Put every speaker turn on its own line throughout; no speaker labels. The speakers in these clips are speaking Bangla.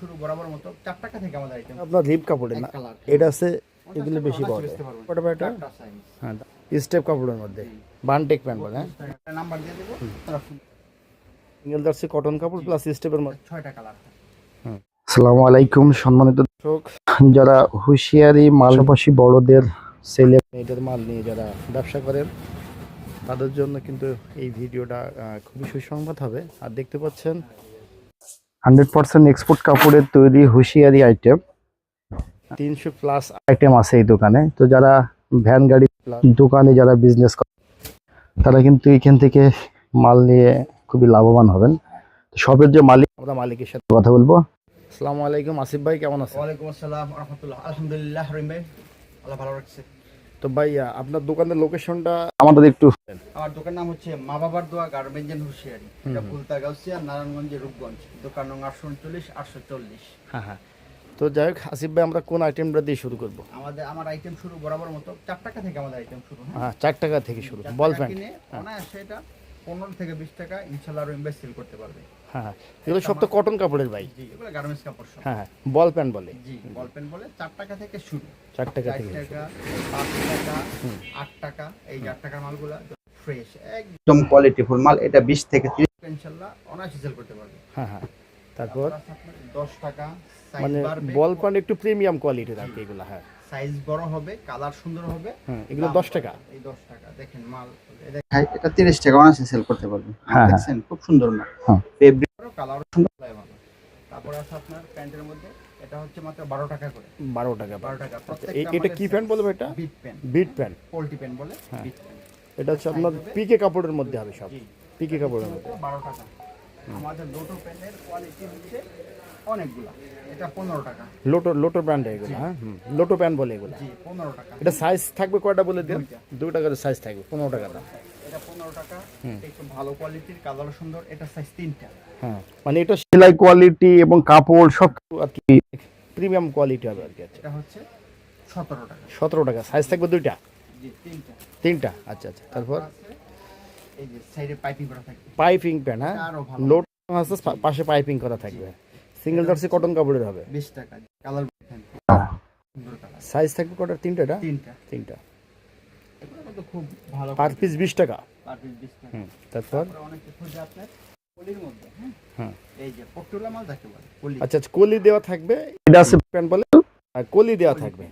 শুরু বরাবর মতো চার টাকা থেকে আমাদের আইটেম
আপনার লিপ কাপড়ের না? এটা আছে এগুলো বেশি পাওয়া যায়
বেচতে
কটা পায় এটা? হ্যাঁ স্টেপ কাপড়ের মধ্যে। বানটেক প্যান্ট বলে হ্যাঁ?
একটা নাম্বার দিয়ে দেবো।
সিঙ্গেল জার্সি কটন কাপড় প্লাস স্টেপের মধ্যে।
ছয়টা কালার
আসসালামু আলাইকুম সম্মানিত দর্শক। যারা হুঁশিয়ারি মালপাশি বড়দের ছেলে মেয়েদের মাল নিয়ে যারা ব্যবসা করেন তাদের জন্য কিন্তু এই ভিডিওটা খুবই সুসংবাদ হবে। আর দেখতে পাচ্ছেন হান্ড্রেড পার্সেন্ট এক্সপোর্ট কাপড়ের তৈরি হুঁশিয়ারি আইটেম তিনশো প্লাস আইটেম আছে এই দোকানে। তো যারা ভ্যান গাড়ি দোকানে যারা বিজনেস করে তারা কিন্তু এখান থেকে মাল নিয়ে খুবই লাভবান হবেন। তো সবের যে মালিক আমরা মালিকের সাথে কথা বলব। আসসালামু আলাইকুম আসিফ ভাই কেমন আছেন?
ওয়ালাইকুম আসসালাম রহমতুল্লাহ আলহামদুলিল্লাহ রহিম ভাই আল্লাহ ভালো রাখছে।
তো ভাইয়া আপনার দোকানের লোকেশনটা আমাদের একটু
আমার দোকান নাম হচ্ছে মা বাবার দোয়া গার্মেন্টস এন্ড হুশিয়ারি। এটা ফুলতা গাউসিয়া নারায়ণগঞ্জের রূপগঞ্জ। দোকান নং আটশো উনচল্লিশ আটশো চল্লিশ
হ্যাঁ হ্যাঁ। তো যাই হোক আসিফ ভাই আমরা কোন আইটেমটা দিয়ে শুরু করব?
আমাদের আমার আইটেম শুরু বরাবর মতো। চার টাকা থেকে আমাদের আইটেম শুরু হ্যাঁ।
হ্যাঁ চার টাকা থেকে শুরু বল প্যান্ট
কিনে অনায়াসে এটা পনেরো থেকে বিশ টাকা ইনশাল্লাহ আরও ইনভেস্ট সেল করতে পারবে।
হ্যাঁ। হ্যাঁ এগুলো সব তো কটন কাপড়ের ভাই।
গার্মেন্টস কাপড়
হ্যাঁ হ্যাঁ বল প্যান্ট বলে।
জি বলপেন বলে চার টাকা থেকে শুরু।
চার টাকা থেকে
টাকা পাঁচ টাকা আট টাকা এই চার টাকার মালগুলা ফ্রেশ একদম কোয়ালিটি ফুল মাল এটা বিশ থেকে তিরিশ ইনশাল্লাহ অনায়াসে সেল করতে পারবে।
হ্যাঁ হ্যাঁ তারপর?
দশ টাকা
মানে বল প্যান্ট একটু প্রিমিয়াম কোয়ালিটির আর কি এগুলো হ্যাঁ।
সাইজ বড় হবে কালার সুন্দর হবে।
হুম এগুলো
দাম
দশ টাকা।
এই দশ টাকা দেখেন মাল। এটা তিরিশ টাকা অনায়াসে সেল করতে পারবে
হ্যাঁ, হ্যাঁ।
খুব সুন্দর মাল।
হ্যাঁ।
ফেব্রিক কালার সুন্দর ভালো। তারপরে আছে আপনার প্যান্টের মধ্যে এটা হচ্ছে মাত্র বারো টাকা করে।
বারো টাকা
বারো টাকা
এই- এটা কি প্যান্ট বলব এটা?
বিট প্যান্ট
বিট প্যান্ট
পোল্ট্রি প্যান্ট বলে
হ্যাঁ।
বিট প্যান্ট
এটা হচ্ছে আপনার পিকে কাপড়ের মধ্যে হবে সব। পিকে কাপড়ের মধ্যে।
বারো টাকা। আমাদের লোটো প্যান্টের কোয়ালিটি হচ্ছে অনেকগুলা। এটা পনেরো টাকা।
লোটো লোটো প্যান্ট এগুলো হ্যাঁ লোটো প্যান্ট বলে এগুলো।
পনেরো টাকা।
এটা সাইজ থাকবে কয়টা বলে দিন দুই টাকার সাইজ থাকবে পনেরো টাকা দাম।
এটা পনেরো টাকা। একটু ভালো কোয়ালিটির কালার সুন্দর এটা সাইজ তিনটা।
হ্যাঁ মানে এটা সেলাই কোয়ালিটি এবং কাপড় সব আর কি প্রিমিয়াম কোয়ালিটি হবে আর কি আচ্ছা।
এটা হচ্ছে সতেরো টাকা।
সতেরো টাকা সাইজ থাকবে দুইটা?
তিনটা।
আচ্ছা আচ্ছা তারপর?
পাইপিং করা থাকে
পাইপিং প্যান্ট হ্যাঁ। লোড পাশে পাইপিং করা থাকবে। সিঙ্গেল জার্সি কটন কাপড়ের হবে।
বিশ টাকা। কালার সুন্দর
সাইজ থাকবে কটা? তিনটা এটা
তিনটা।
তিনটা।
খুব ভালো
পার পিস বিশ টাকা।
পার পিস বিশ টাকা।
হুম তারপর?
অনেক কিছু যে আপনার হ্যাঁ?
হ্যাঁ
এই যে পটুলা মাল যাকে বলে পলি।
আচ্ছা আচ্ছা, কলি দেওয়া থাকবে। এটা আছে প্যান্ট বলে? কলি দেওয়া থাকবে।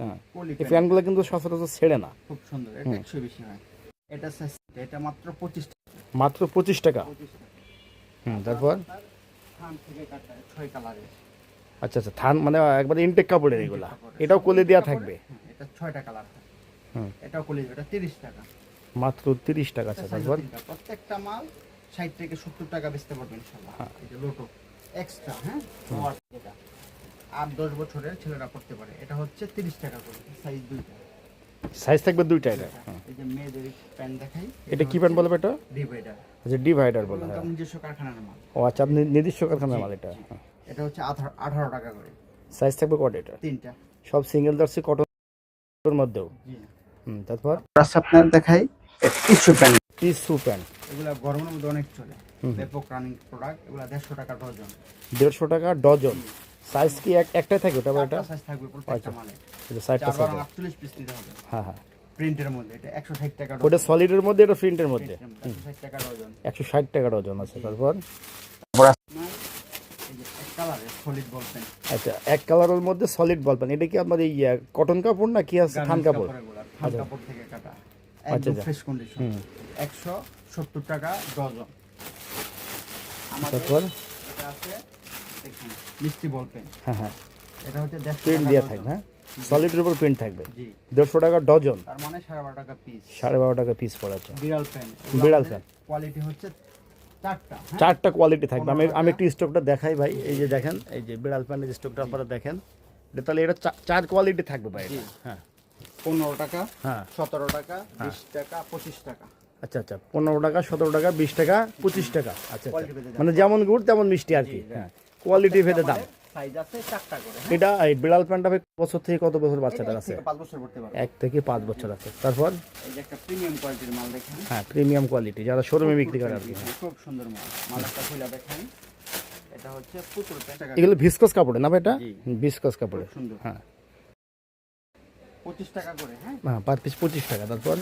হ্যাঁ। এই কিন্তু সচরাচর ছেড়ে না।
খুব সুন্দর এটা একশো বেশি হয়। এটা এটা মাত্র পঁচিশ টাকা।
মাত্র পঁচিশ টাকা। হুম তারপর
থান থেকে কাটা ছয় কালারের।
আচ্ছা আচ্ছা থান মানে একবারে ইনটেক কাপড়ের এগুলা এটাও কলি দেওয়া থাকবে?
এটা ছয়টা কালার
হুম।
এটাও কলি এটা তিরিশ টাকা।
মাত্র তিরিশ টাকা আচ্ছা
প্রত্যেকটা মাল ষাট থেকে সত্তর টাকা বেচতে পারবেন ইনশাল্লাহ। এই লোটো এক্সট্রা হ্যাঁ? নোয়ার আট দশ বছরের ছেলেরা করতে পারে। এটা হচ্ছে তিরিশ টাকা করে সাইজ দুইটা।
সাইজ থাকবে দুইটা এটা? হ্যাঁ।
এই যে মেয়েদের প্যান্ট দেখাই
এটা কি প্যান্ট বলবে এটা?
ডিভাইডার
আচ্ছা ডিভাইডার বলে হ্যাঁ।
নিজস্ব কারখানার মাল।
ও আচ্ছা আপনি নির্দিষ্ট কারখানার মাল এটা।
এটা হচ্ছে আঠারো আঠারো টাকা করে।
সাইজ থাকবে কটা এটা?
তিনটা।
সব সিঙ্গেল জার্সি কটন মধ্যেও?
জি।
হুম তারপর?
আচ্ছা আপনার দেখাই টিস্যু প্যান্ট
টিসু প্যান্ট
এগুলা গরমের মধ্যে অনেক চলে। ব্যাপক রানিং প্রোডাক্ট এগুলা দেড়শো টাকা ডজন
দেড়শো টাকা ডজন সাইজ কি এক একটাই থাকে ওটা এটা?
সাইজ থাকবে প্রত্যেকটা মালে।
এটা সাইডটা
চার
সাইজ
আটচল্লিশ পিস নিতে হবে।
হ্যাঁ হ্যাঁ।
প্রিন্টের মধ্যে এটা একশো ষাট টাকা
ওটা সলিডের মধ্যে এটা প্রিন্টের মধ্যে?
একশো ষাট টাকা ডজন।
একশো ষাট টাকা ডজন আছে তারপর?
বল
আচ্ছা এক কালারের মধ্যে সলিড বল পেন এটা কি আপনার এই কটন কাপড় না কি আছে থান কাপড়?
থান কাপড় থেকে কাটা।
আচ্ছা, আচ্ছা।
ফ্রেশ কন্ডিশন একশো সত্তর টাকা ডজন।
তারপর?
এটা আছে মিষ্টি বল পেন
হ্যাঁ হ্যাঁ।
এটা হচ্ছে
প্রিন্ট দেওয়া
ডজন।
হ্যাঁ? সলিডের উপর প্রিন্ট থাকবে।
জি।
দেড়শো টাকা ডজন
তার মানে সাড়ে বারো টাকা পিস
সাড়ে বারো টাকা পিস পড়াচ্ছে।
বিড়াল পেন
বিড়াল পেন।
কোয়ালিটি হচ্ছে চারটা হ্যাঁ?
চারটা কোয়ালিটি থাকবে। আমি আমি একটু স্টকটা দেখাই ভাই। এই যে দেখেন এই যে বিড়াল প্যান্টের স্টকটা আপনারা দেখেন তাহলে এটা চার কোয়ালিটি থাকবে ভাই হ্যাঁ।
পনেরো টাকা
হ্যাঁ।
সতেরো টাকা বিশ টাকা পঁচিশ টাকা।
আচ্ছা আচ্ছা। পনেরো টাকা সতেরো টাকা বিশ টাকা পঁচিশ টাকা। আচ্ছা আচ্ছা। মানে যেমন গুড় তেমন মিষ্টি আর কি। হ্যাঁ। কোয়ালিটি ভেদে দাম।
সাইজ আছে চারটা করে
এটা এই বিড়াল প্যান্টটা বছর থেকে কত বছর বাচ্চাটার
এক
আছে?
পাঁচ বছর
এক থেকে পাঁচ বছর আছে। তারপর?
এই যে একটা প্রিমিয়াম কোয়ালিটির মাল দেখেন।
হ্যাঁ প্রিমিয়াম কোয়ালিটি যারা শোরুমে বিক্রি করে আর কি।
খুব সুন্দর মাল। মাল একটা খুলে দেখেন। এটা হচ্ছে পুতুল প্যান্ট।
এগুলো ভিসকস কাপড়ে না ভাই এটা? ভিসকস কাপড়ে।
সুন্দর।
হ্যাঁ।
পঁচিশ টাকা করে হ্যাঁ?
হ্যাঁ পার পিস পঁচিশ টাকা তারপর?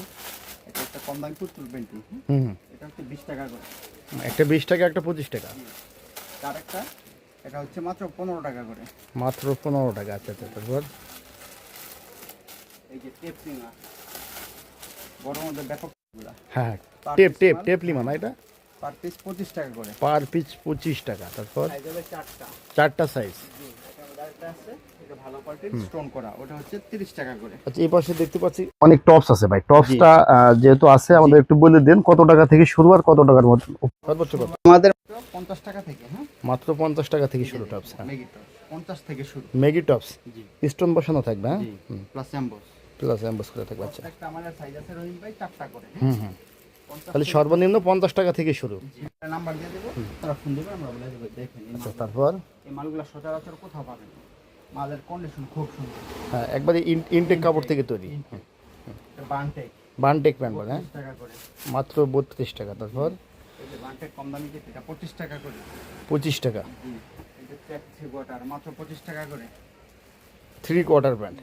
এটা একটা কম দামি পুতুল হ্যাঁ?
হুম।
এটা হচ্ছে বিশ টাকা করে।
একটা বিশ টাকা একটা পঁচিশ টাকা।
তার একটা এটা হচ্ছে মাত্র পনেরো টাকা করে।
মাত্র পনেরো টাকা আচ্ছা আচ্ছা তারপর?
এই যে টেপ লিমা বড় মধ্যে ব্যাপক
হ্যাঁ হ্যাঁ। টেপ টেপ
মাল?
টেপ লিমা না এটা?
পার পিস পঁচিশ টাকা করে।
পার পিস পঁচিশ টাকা তারপর?
সাইজ চারটা।
চারটা আচ্ছা অনেক টপস আছে ভাই। টপসটা যেহেতু আছে আমাদের একটু বলে দেন কত টাকা থেকে শুরু আর কত টাকার মধ্যে। সর্বোচ্চ
আমাদের পঞ্চাশ টাকা থেকে হ্যাঁ?
মাত্র পঞ্চাশ টাকা থেকে শুরু টপস হ্যাঁ।
মেগি পঞ্চাশ থেকে শুরু।
ম্যাগি টপস
জি।
স্টোন বসানো থাকবে হ্যাঁ?
প্লাস অ্যাম্বোস
প্লাস অ্যাম্বাস করে থাকবে আচ্ছা।
প্রত্যেকটা আমাদের সাইজ আছে রহিম ভাই চারটা করে?
হুম হুম। তাহলে সর্বনিম্ন পঞ্চাশ টাকা থেকে শুরু।
জি, নাম্বার দিয়ে দেবো। তারা ফোন দেবে আমরা বলে দেবো দেখেন
আচ্ছা তারপর?
এই মালগুলো সচরাচর কোথাও পাবেন মালের কন্ডিশন খুব সুন্দর।
হ্যাঁ একবারে ইনটেক কাপড় থেকে তৈরি।
বানটেক
বানটেক প্যান্ট বলে হ্যাঁ? মাত্র বত্রিশ টাকা তারপর?
এই যে বানটেক কম দামি যেটা এটা পঁচিশ টাকা করে।
পঁচিশ টাকা।
এই যে চেক থ্রি কোয়ার্টার মাত্র পঁচিশ টাকা করে।
থ্রি কোয়ার্টার প্যান্ট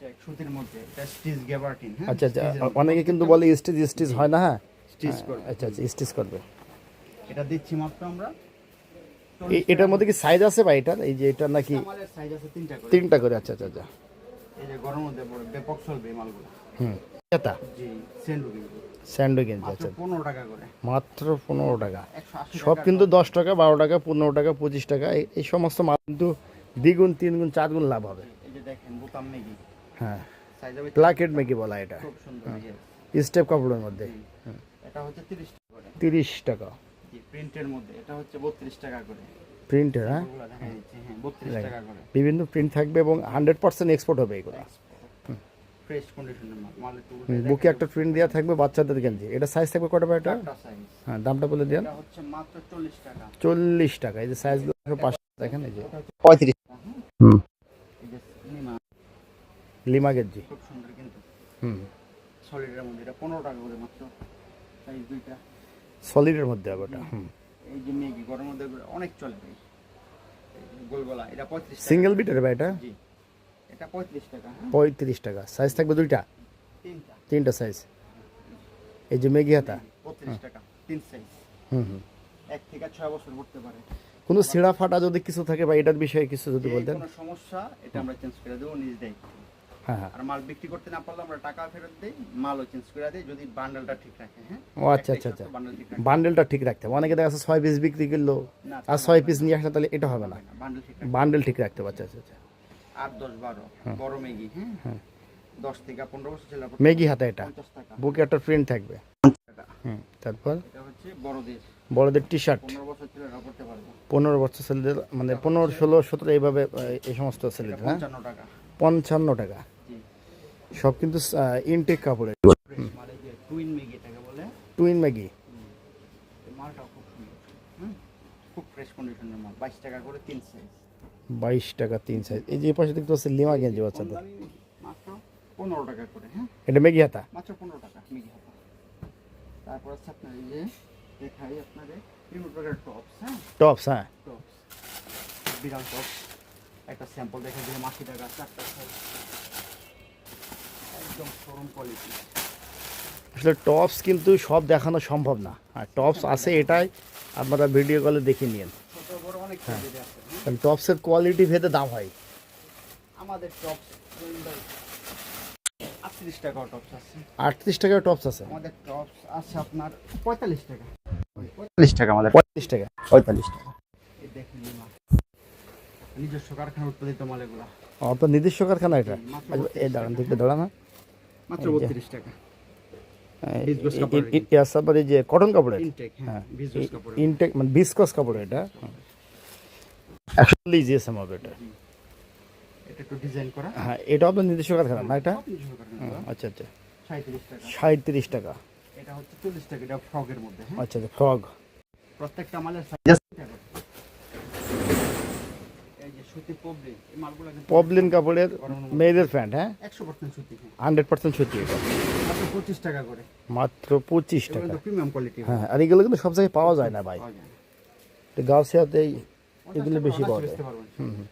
চেক সুতির মধ্যে এটা স্টিচ গ্যাবার্টিন হ্যাঁ?
আচ্ছা আচ্ছা অনেকে কিন্তু বলে স্টিচ স্টিচ হয় না হ্যাঁ?
স্টিচ করবে।
আচ্ছা আচ্ছা স্টিচ করবে।
এটা দিচ্ছি মাত্র আমরা
এটার মধ্যে কি সাইজ আছে বা এটার? এই যে এটা নাকি
সাইজ আছে তিনটা করে।
তিনটা করে আচ্ছা আচ্ছা আচ্ছা।
এই যে গরমের মধ্যে ব্যাপক চলবে মালগুলো।
হুম। এটা?
জি সেন্ডু কিন্তু
স্যান্ডো আচ্ছা
পনেরো টাকা করে।
মাত্র পনেরো টাকা। সব কিন্তু দশ টাকা বারো টাকা পনেরো টাকা পঁচিশ টাকা এই- সমস্ত মাল কিন্তু দ্বিগুণ তিনগুণ চারগুণ লাভ হবে। হ্যাঁ। প্লাকেট মেকি বলা এটা।
খুব সুন্দর এই যে।
স্টেপ কাপড়ের মধ্যে।
এটা হচ্ছে
তিরিশ টাকা
প্রিন্টের মধ্যে। এটা হচ্ছে বত্রিশ টাকা করে।
প্রিন্টের হ্যাঁ?
হ্যাঁ
বিভিন্ন প্রিন্ট থাকবে এবং হান্ড্রেড পার্সেন্ট এক্সপোর্ট হবে এগুলো।
ফ্রেশ কন্ডিশনের মাল মাল একটু
বুকে একটা প্রিন্ট দেওয়া থাকবে বাচ্চাদের গেঞ্জি এটা সাইজ থাকবে কটা এটা?
সাইজ
হ্যাঁ দামটা বলে দেন।
এটা হচ্ছে মাত্র চল্লিশ টাকা।
চল্লিশ টাকা এই যে পাঁচশো দেখেন এই যে।
পঁয়ত্রিশ। টাকা হ্যাঁ
হুম।
এই যে নিমা
লিমা গেঞ্জি
খুব সুন্দর কিন্তু।
হুম।
সলিডের মধ্যে এটা পনেরো টাকা করে মাত্র সাইজ দুইটা।
সলিডের মধ্যে হবে ওটা হুম।
এই যে মেগি গরমের মধ্যে অনেক এটা পঁয়ত্রিশ টাকা।
সিঙ্গেল বিটের ভাই এটা?
জি। এটা পঁয়ত্রিশ টাকা হ্যাঁ?
টাকা। সাইজ থাকবে দুইটা?
তিনটা।
তিনটা সাইজ। এই যে মেগি হাতা?
পঁয়ত্রিশ টাকা তিন সাইজ।
হুম হুম।
এক থেকে ছয় বছর পড়তে পারে।
কোনো ছিঁড়া ফাটা যদি কিছু থাকে বা এটার বিষয়ে কিছু যদি বলতেন?
কোনো সমস্যা এটা আমরা চেঞ্জ করে দেবো নিজ দায়িত্ব।
হ্যাঁ হ্যাঁ।
আর মাল বিক্রি করতে না পারলে আমরা টাকা ফেরত দিই মালও চেঞ্জ করে দিই যদি বান্ডেলটা ঠিক রাখে হ্যাঁ?
ও আচ্ছা আচ্ছা আচ্ছা।
বান্ডেল ঠিক
বান্ডেলটা ঠিক রাখতে হবে। অনেকে দেখা যাচ্ছে ছয় পিস বিক্রি করল আর ছয় পিস নিয়ে আসলে তাহলে এটা হবে না।
বান্ডেল ঠিক রাখে
বান্ডেল ঠিক রাখতে পারছে আচ্ছা আচ্ছা।
আট দশ বারো। বড় মেগি হ্যাঁ? দশ থেকে পনেরো বছর ছেলে
মেগি হাতা এটা? বুকে একটা প্রিন্ট থাকবে। হুম তারপর?
এটা হচ্ছে বড়দের।
বড়দের টি শার্ট
পনেরো বছর
ছেলেদের মানে পনেরো ষোলো সতেরো এইভাবে এই সমস্ত ছেলেদের হ্যাঁ?
পঞ্চান্ন টাকা।
সব কিন্তু ইনটেক কাপড়ের।
টুইন মেগি এটাকে বলে।
টুইন ম্যাগি।
এই খুব সুন্দর। খুব ফ্রেশ কন্ডিশনের মাল। বাইশ টাকা করে তিন সাইজ
বাইশ টাকা তিন সাইজ এই যে পাশে দেখতে পাচ্ছি লিমা গেঞ্জি বাচ্চাদের।
পনেরো টাকা করে হ্যাঁ?
এটা মেগি হাতা?
মাত্র পনেরো টাকা হাতা। তারপর হচ্ছে আপনার এই যে দেখাই আপনাদের বিভিন্ন প্রকার টপস হ্যাঁ?
টপস হ্যাঁ।
টপস বিড়াল টপস একটা স্যাম্পল দেখে দিলাম আশি টাকা চারটা একদম শোরুম কোয়ালিটি
আসলে টপস কিন্তু সব দেখানো সম্ভব না। আর টপস আছে এটাই আপনারা ভিডিও কলে দেখে নিন।
হ্যাঁ?
কারণ টপসের কোয়ালিটি ভেদে দাম হয়।
আমাদের টপস আটত্রিশ টাকা টপস আছে।
আটত্রিশ টাকার টপস আছে?
আমাদের টপস আছে আপনার পঁয়তাল্লিশ টাকা। পঁয়তাল্লিশ টাকা আমাদের।
পঁয়ত্রিশ টাকা।
পঁয়তাল্লিশ টাকা। এই দেখেন নিজস্ব কারখানা উৎপাদিত মাল এগুলা।
আপনার নিজস্ব কারখানা এটা? এই দাঁড়ান দেখতে দাঁড়ান হ্যাঁ।
মাত্র বত্রিশ টাকা। বিশ
এই-
কাপড়ের
এই- এই আসার পরে যে কটন কাপড়ের
হ্যাঁ কাপড়
ইনটেক মানে বিস্কস কাপড় এটা? একশো চল্লিশ জিএসএম হবে এটা। হ্যাঁ এটা আপনার নিজস্ব কারখানা না এটা? আচ্ছা আচ্ছা।
সাঁত্রিশ টাকা। এটা হচ্ছে চল্লিশ টাকা এটা ফ্রকের মধ্যে হ্যাঁ?
আচ্ছা আচ্ছা ফ্রগ।
প্রত্যেকটা মালের সাইজ এই যে সুতি পবলি এই মালগুলো কিন্তু
পবলিন কাপড়ের মেয়েদের প্যান্ট হ্যাঁ?
পার্সেন্ট সুতি
এটা।
মাত্র পঁচিশ টাকা করে।
মাত্র পঁচিশ টাকা।
প্রিমিয়াম কোয়ালিটি
হ্যাঁ আর এগুলো কিন্তু সব জায়গায় পাওয়া যায় না ভাই।
পাওয়া
এগুলো বেশি পাওয়া যায়। হুম হুম।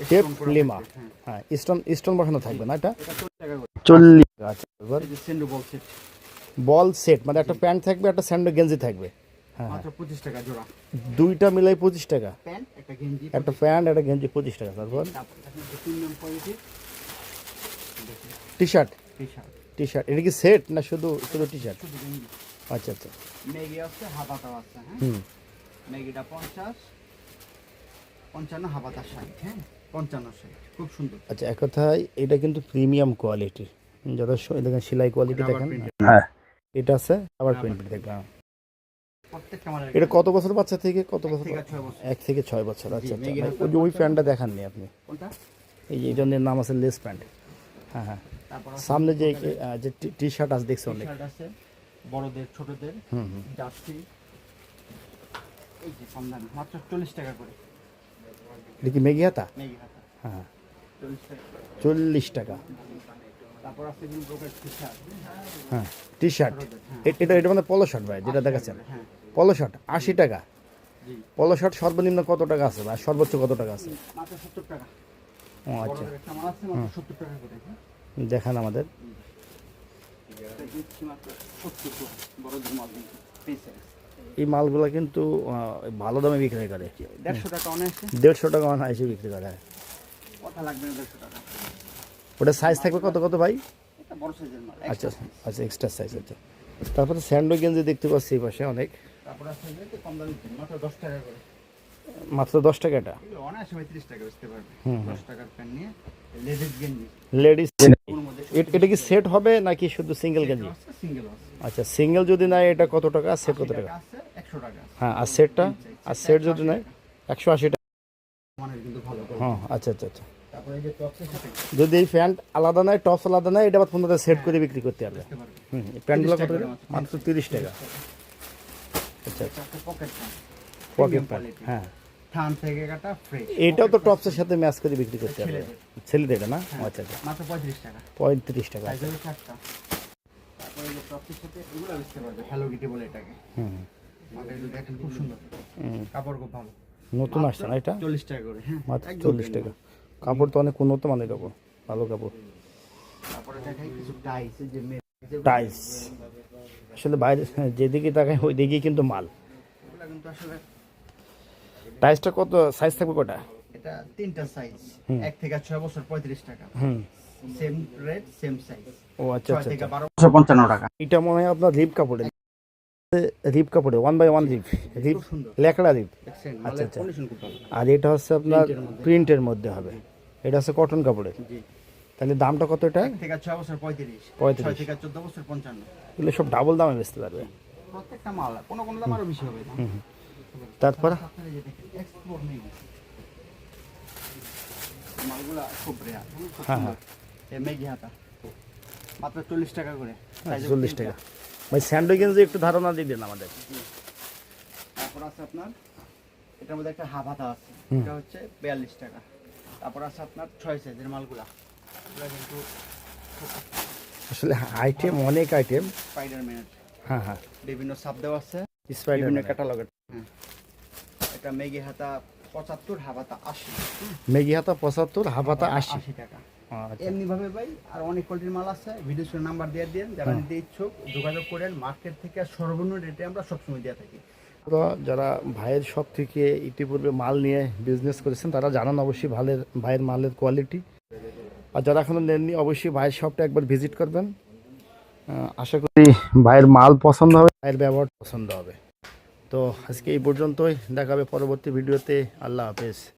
এই যে টেপ লিমা। হ্যাঁ
হ্যাঁ স্টোন স্টোন বসানো থাকবে না এটা?
চল্লিশ
আচ্ছা এবার?
বল সেট।
মানে একটা প্যান্ট থাকবে একটা স্যান্ডো গেঞ্জি থাকবে। হ্যাঁ
টাকা
দুইটা মিলাই পঁচিশ টাকা।
একটা
প্যান্ট একটা গেঞ্জি পঁচিশ টাকা তারপর? টি শার্ট
টি শার্ট
এটা কি সেট না শুধু শুধু টি শার্ট আচ্ছা আচ্ছা।
হ্যাঁ?
হুম।
ম্যাগিটা পঞ্চাশ পঞ্চান্ন হাবাতা ষাট হ্যাঁ? পঞ্চান্ন ষাট খুব সুন্দর।
আচ্ছা এক কথায় এটা কিন্তু প্রিমিয়াম কোয়ালিটি স- দেখেন সেলাই কোয়ালিটি দেখেন। হ্যাঁ। এটা আছে আবার দেখবেন হ্যাঁ। এটা কত বছর বাচ্চা থেকে? কত বছর
থেকে ছয় বছর।
এক থেকে ছয় বছর আচ্ছা আচ্ছা। ওই ওই প্যান্টটা দেখাননি আপনি?
কোনটা?
এই যে এটার নাম আছে লেস প্যান্ট হ্যাঁ হ্যাঁ। সামনে যে যে টি শার্ট আছে দেখছি অনেক।
বড়দের ছোটদের
হুম হুম।
জার্সি। এই যে কম দামে মাত্র চল্লিশ টাকা করে।
এটা কি মেগি হাতা?
হাতা।
হ্যাঁ
চল্লিশ টাকা তারপর আছে
হ্যাঁ টি শার্ট
হ্যাঁ।
এটা এটা মানে পলো শার্ট ভাই যেটা দেখাচ্ছেন।
হ্যাঁ।
পলো শার্ট আশি টাকা। পলো শার্ট সর্বনিম্ন কত টাকা আছে বা সর্বোচ্চ কত টাকা আছে?
মাত্র সত্তর টাকা।
ও আচ্ছা।
সত্তর টাকা করে হ্যাঁ।
দেখান আমাদের। এই মালগুলো কিন্তু ভালো দামে বিক্রি করে।
দেড়শো টাকা অনায়াসে
দেড়শো টাকা অন এসে বিক্রি করে।
কথা লাগবে দেড়শো টাকা।
ওটা সাইজ থাকবে কত কত ভাই?
বড় সাইজের মাল
আচ্ছা আচ্ছা এক্সট্রা সাইজ আচ্ছা। তারপরে স্যান্ডো গেঞ্জি দেখতে পাচ্ছি এই পাশে অনেক।
মাত্র দশ টাকা করে।
মাত্র দশ টাকা এটা?
এগুলো অনায়াসে ভাই ত্রিশ টাকা বেচতে পারবে
হুম,
দশ টাকার প্যান্ট নিয়ে লেডিস
এটা কি সেট হবে নাকি শুধু সিঙ্গেল গেঞ্জি?
সিঙ্গেল
আচ্ছা সিঙ্গেল যদি নেয় এটা কত টাকা? আর সেট কত টাকা?
আছে একশো টাকা।
হ্যাঁ আর সেটটা আর সেট যদি নেয় একশো আশি টাকা।
কিন্তু ভালো করে
হ্যাঁ আচ্ছা আচ্ছা আচ্ছা। যদি এই প্যান্ট আলাদা নেয় টপস আলাদা নেয় এটা আবার পনেরো সেট করে বিক্রি করতে পারবে হুম প্যান্টগুলো কত
মাত্র।
তিরিশ টাকা। আচ্ছা
একটা পকেট প্যান্ট
হ্যাঁ।
থান থেকে কাটা ফ্রেশ
এটাও তো টপসের সাথে ম্যাচ করে বিক্রি করতে পারবে
ছেলেদের।
না?
হ্যাঁ।
আচ্ছা আচ্ছা।
মাত্র টাকা।
পঁয়ত্রিশ টাকা
সাইজ হবে চারটা। তারপরে যে টপসের সাথে এগুলো বেচতে পারবে হ্যালো কিটি বলে এটাকে।
হুম।
মাথায় দেখেন খুব সুন্দর। কাপড় খুব ভালো।
নতুন আসছে না এটা?
চল্লিশ টাকা করে হ্যাঁ।
মাত্র চল্লিশ টাকা। কাপড় তো অনেক উন্নত মানের কাপড় ভালো কাপড়।
তারপরে দেখাই কিছু টাইস যে
টাইস আসলে বাইরে যেদিকে তাকায় ওই দিকে কিন্তু মাল।
কিন্তু আসলে
টাইসটা কত? সাইজ থাকবে কটা?
এটা তিনটা সাইজ এক থেকে ছয় বছর পঁয়ত্রিশ টাকা।
হুম।
সেম রেট সেম সাইজ
ও আচ্ছা আচ্ছা আচ্ছা।
বছর পঞ্চান্ন টাকা।
এটা মনে হয় আপনার রিপ কাপড়ে। রিপ কাপড়ে one by one rip rip লেকড়া rip আচ্ছা, আচ্ছা।
কন্ডিশন খুব ভালো।
আর এটা হচ্ছে আপনার
Print এর মধ্যে।
প্রিন্টের মধ্যে হবে। এটা হচ্ছে কটন কাপড়ের। তাহলে দামটা কত এটা?
পঁয়ত্রিশ।
35
ছয় থেকে চোদ্দ বছর পঞ্চান্ন।
এগুলো সব ডাবল দামে বেচতে পারবে।
প্রত্যেকটা মাল কোনো কোনো দাম আরও বেশি হবে।
তারপর?
আপনারা যে দেখেন, export নেই। মালগুলা খুব rare, হুম,
হ্যাঁ,
মেঘি হাতা। মাত্র চল্লিশ টাকা করে।
চল্লিশ টাকা। ভাই স্যান্ডো গেঞ্জি একটু ধারণা দিয়ে দেন আমাদের।
তারপর আছে আপনার এটার মধ্যে একটা হাফ হাতা আছে। এটা হচ্ছে বিয়াল্লিশ টাকা। তারপর আছে আপনার ছয় সাইজের মালগুলা। এগুলা কিন্তু
আসলে আইটেম অনেক আইটেম
স্পাইডারম্যানের
হ্যাঁ হ্যাঁ।
বিভিন্ন সাপ দেওয়া আছে।
স্পাইডার
বিভিন্ন ক্যাটালগের এটা মেঘি হাতা পঁচাত্তর হাফ হাতা আশি।
মেগি হাতা পঁচাত্তর হাফাতা আশি
টাকা। এমনি ভাবে ভাই আর অনেক কোয়ালিটির মাল আছে। ভিডিও নাম্বার দিয়ে দিন যারা নিতে ইচ্ছুক যোগাযোগ করেন মার্কেট থেকে সর্বনিম্ন রেটে আমরা সবসময় দিয়ে থাকি।
যারা ভাইয়ের সব থেকে ইতিপূর্বে মাল নিয়ে বিজনেস করেছেন তারা জানান অবশ্যই ভাইয়ের ভাইয়ের মালের কোয়ালিটি আর যারা এখনও নেননি অবশ্যই ভাইয়ের শপটা একবার ভিজিট করবেন। আশা করি ভাইয়ের মাল পছন্দ হবে ভাইয়ের ব্যবহার পছন্দ হবে। তো আজকে এই পর্যন্তই দেখাবে পরবর্তী ভিডিওতে আল্লাহ হাফেজ।